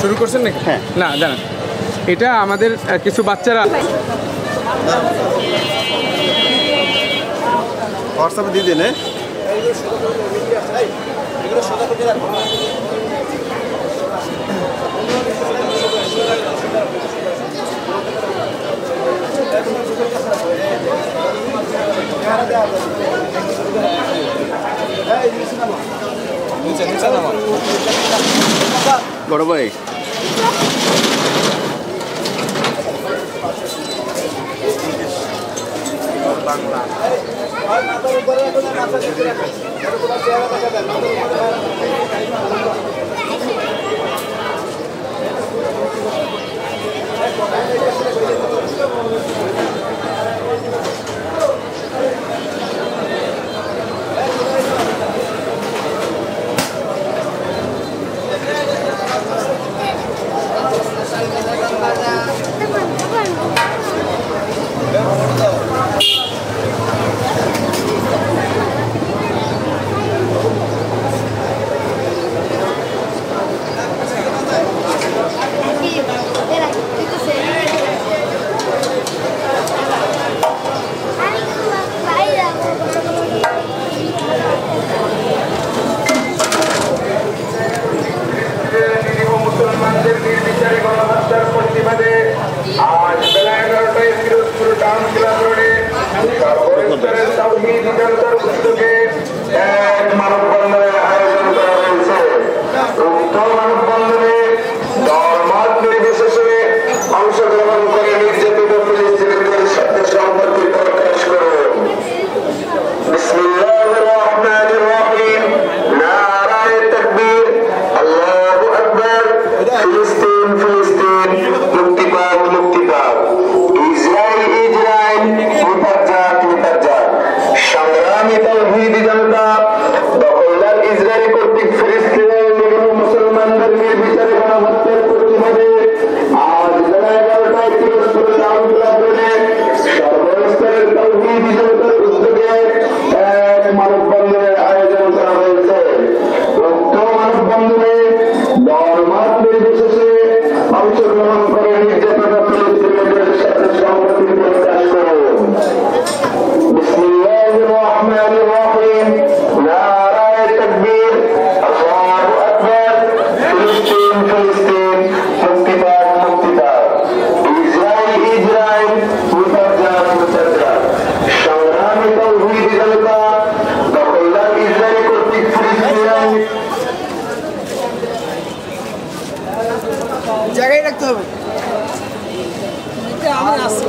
শুরু করছেন নাকি? হ্যাঁ। না জানেন। এটা আমাদের কিছু বাচ্চারা হোয়াটসঅ্যাপে দিয়ে দিন বড় ভাই। মুসলমানদের টাউন ক্লাব রোডে মানববন্ধনের রাখতে হবে। আমার আছে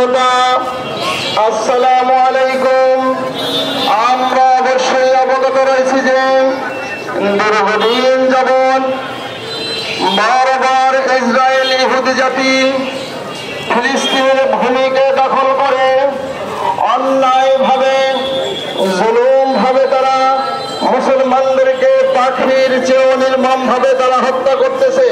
জনতা, আসসালামু আলাইকুম। আমরা অবশ্যই অবগত রয়েছি যে দীর্ঘদিন যাবৎ বারবার ইসরায়েল ইহুদি জাতি ফিলিস্তিনের ভূমিকে দখল করে, অন্যায়ভাবে জুলুম ভাবে তারা মুসলমানদেরকে পাখির চেয়েও নির্মম ভাবে তারা হত্যা করতেছে।